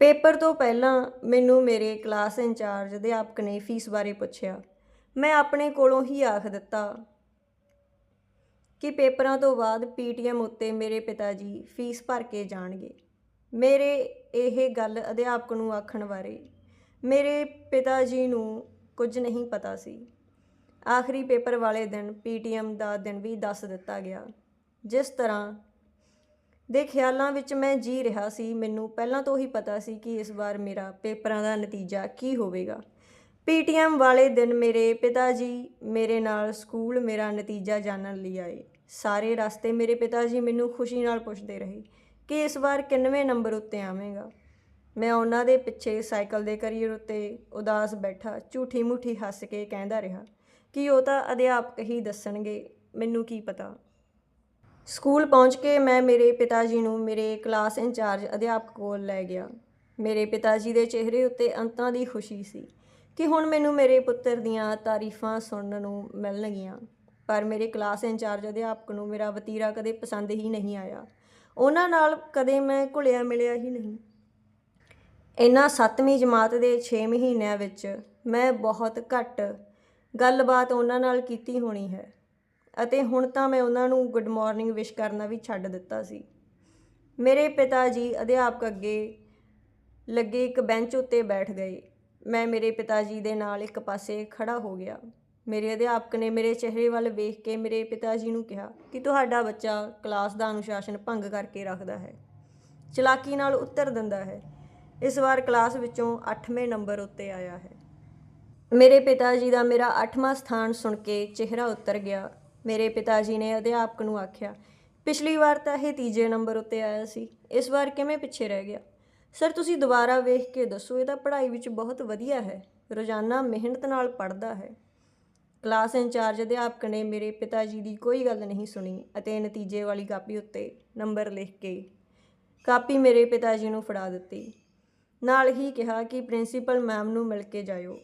Paper ਤੋਂ ਪਹਿਲਾਂ ਮੈਨੂੰ ਮੇਰੇ ਕਲਾਸ ਇੰਚਾਰਜ ਅਧਿਆਪਕ ਨੇ ਫੀਸ ਬਾਰੇ ਪੁੱਛਿਆ। ਮੈਂ ਆਪਣੇ ਕੋਲੋਂ ਹੀ ਆਖ ਦਿੱਤਾ ਕਿ ਪੇਪਰਾਂ ਤੋਂ ਬਾਅਦ ਪੀਟੀਐਮ ਉੱਤੇ ਮੇਰੇ ਪਿਤਾ ਜੀ ਫੀਸ ਭਰ ਕੇ ਜਾਣਗੇ। ਮੇਰੇ ਇਹ ਗੱਲ ਅਧਿਆਪਕ ਨੂੰ ਆਖਣ ਬਾਰੇ ਮੇਰੇ ਪਿਤਾ ਜੀ ਨੂੰ ਕੁਝ ਨਹੀਂ ਪਤਾ ਸੀ। ਆਖਰੀ ਪੇਪਰ ਵਾਲੇ ਦਿਨ ਪੀਟੀਐਮ ਦਾ ਦਿਨ ਵੀ ਦੱਸ ਦਿੱਤਾ ਗਿਆ। ਜਿਸ ਤਰ੍ਹਾਂ ਦੇ ਖਿਆਲਾਂ ਵਿੱਚ ਮੈਂ ਜੀ ਰਿਹਾ ਸੀ। ਮੈਨੂੰ ਪਹਿਲਾਂ ਤੋਂ ਹੀ ਪਤਾ ਸੀ ਕਿ ਇਸ ਵਾਰ ਮੇਰਾ ਪੇਪਰਾਂ ਦਾ ਨਤੀਜਾ ਕੀ ਹੋਵੇਗਾ। ਪੀਟੀਐਮ ਵਾਲੇ ਦਿਨ ਮੇਰੇ ਪਿਤਾ ਜੀ ਮੇਰੇ ਨਾਲ ਸਕੂਲ ਮੇਰਾ ਨਤੀਜਾ ਜਾਣਨ ਲਈ ਆਏ। ਸਾਰੇ ਰਸਤੇ ਮੇਰੇ ਪਿਤਾ ਜੀ ਮੈਨੂੰ ਖੁਸ਼ੀ ਨਾਲ ਪੁੱਛਦੇ ਰਹੇ ਕਿ ਇਸ ਵਾਰ ਕਿੰਨਵੇਂ ਨੰਬਰ ਉੱਤੇ ਆਵੇਂਗਾ। ਮੈਂ ਉਹਨਾਂ ਦੇ ਪਿੱਛੇ ਸਾਈਕਲ ਦੇ ਕਰੀਅਰ ਉੱਤੇ ਉਦਾਸ ਬੈਠਾ ਝੂਠੀ ਮੁੱਠੀ ਹੱਸ ਕੇ ਕਹਿੰਦਾ ਰਿਹਾ ਕਿ ਉਹ ਤਾਂ ਅਧਿਆਪਕ ਹੀ ਦੱਸਣਗੇ, ਮੈਨੂੰ ਕੀ ਪਤਾ। ਸਕੂਲ ਪਹੁੰਚ ਕੇ ਮੈਂ ਮੇਰੇ ਪਿਤਾ ਜੀ ਨੂੰ ਮੇਰੇ ਕਲਾਸ ਇੰਚਾਰਜ ਅਧਿਆਪਕ ਕੋਲ ਲੈ ਗਿਆ। ਮੇਰੇ ਪਿਤਾ ਜੀ ਦੇ ਚਿਹਰੇ ਉੱਤੇ ਅੰਤਾਂ ਦੀ ਖੁਸ਼ੀ ਸੀ ਕਿ ਹੁਣ ਮੈਨੂੰ ਮੇਰੇ ਪੁੱਤਰ ਦੀਆਂ ਤਾਰੀਫਾਂ ਸੁਣਨ ਨੂੰ ਮਿਲਣਗੀਆਂ। ਪਰ ਮੇਰੇ ਕਲਾਸ ਇੰਚਾਰਜ ਅਧਿਆਪਕ ਨੂੰ ਮੇਰਾ ਵਤੀਰਾ ਕਦੇ ਪਸੰਦ ਹੀ ਨਹੀਂ ਆਇਆ। ਉਹਨਾਂ ਨਾਲ ਕਦੇ ਮੈਂ ਘੁਲਿਆ ਮਿਲਿਆ ਹੀ ਨਹੀਂ। ਇਹਨਾਂ 7ਵੀਂ ਜਮਾਤ ਦੇ 6 ਮਹੀਨਿਆਂ ਵਿੱਚ ਮੈਂ ਬਹੁਤ ਘੱਟ ਗੱਲਬਾਤ ਉਹਨਾਂ ਨਾਲ ਕੀਤੀ ਹੋਣੀ ਹੈ। ਅਤੇ ਹੁਣ ਤਾਂ ਮੈਂ ਉਹਨਾਂ ਨੂੰ ਗੁੱਡ ਮਾਰਨਿੰਗ ਵਿਸ਼ ਕਰਨਾ ਵੀ ਛੱਡ ਦਿੱਤਾ ਸੀ। ਮੇਰੇ ਪਿਤਾ ਜੀ ਅਧਿਆਪਕ ਅੱਗੇ ਲੱਗੇ ਇੱਕ ਬੈਂਚ ਉੱਤੇ ਬੈਠ ਗਏ। ਮੈਂ ਮੇਰੇ ਪਿਤਾ ਜੀ ਦੇ ਨਾਲ ਇੱਕ ਪਾਸੇ ਖੜਾ ਹੋ ਗਿਆ। ਮੇਰੇ ਅਧਿਆਪਕ ਨੇ ਮੇਰੇ ਚਿਹਰੇ ਵੱਲ ਵੇਖ ਕੇ ਮੇਰੇ ਪਿਤਾ ਜੀ ਨੂੰ ਕਿਹਾ ਕਿ ਤੁਹਾਡਾ ਬੱਚਾ ਕਲਾਸ ਦਾ ਅਨੁਸ਼ਾਸਨ ਭੰਗ ਕਰਕੇ ਰੱਖਦਾ ਹੈ। ਚਲਾਕੀ ਨਾਲ ਉੱਤਰ ਦਿੰਦਾ ਹੈ। ਇਸ ਵਾਰ ਕਲਾਸ ਵਿੱਚੋਂ 8ਵੇਂ ਨੰਬਰ ਉੱਤੇ ਆਇਆ ਹੈ। ਮੇਰੇ ਪਿਤਾ ਜੀ ਦਾ ਮੇਰਾ 8ਵਾਂ ਸਥਾਨ ਸੁਣ ਕੇ ਚਿਹਰਾ ਉੱਤਰ ਗਿਆ। ਮੇਰੇ ਪਿਤਾ ਜੀ ਨੇ ਅਧਿਆਪਕ ਨੂੰ ਆਖਿਆ, ਪਿਛਲੀ ਵਾਰ ਤਾਂ ਇਹ ਤੀਜੇ ਨੰਬਰ ਉੱਤੇ ਆਇਆ ਸੀ, ਇਸ ਵਾਰ ਕਿਵੇਂ ਪਿੱਛੇ ਰਹਿ ਗਿਆ? ਸਰ, ਤੁਸੀਂ ਦੁਬਾਰਾ ਵੇਖ ਕੇ ਦੱਸੋ, ਇਹ ਤਾਂ ਪੜ੍ਹਾਈ ਵਿੱਚ ਬਹੁਤ ਵਧੀਆ ਹੈ, ਰੋਜ਼ਾਨਾ ਮਿਹਨਤ ਨਾਲ ਪੜ੍ਹਦਾ ਹੈ। ਕਲਾਸ ਇੰਚਾਰਜ ਅਧਿਆਪਕ ਨੇ ਮੇਰੇ ਪਿਤਾ ਜੀ ਦੀ ਕੋਈ ਗੱਲ ਨਹੀਂ ਸੁਣੀ ਅਤੇ ਨਤੀਜੇ ਵਾਲੀ ਕਾਪੀ ਉੱਤੇ ਨੰਬਰ ਲਿਖ ਕੇ ਕਾਪੀ ਮੇਰੇ ਪਿਤਾ ਜੀ ਨੂੰ ਫੜਾ ਦਿੱਤੀ। ਨਾਲ ਹੀ ਕਿਹਾ ਕਿ ਪ੍ਰਿੰਸੀਪਲ ਮੈਮ ਨੂੰ ਮਿਲ ਕੇ ਜਾਇਓ।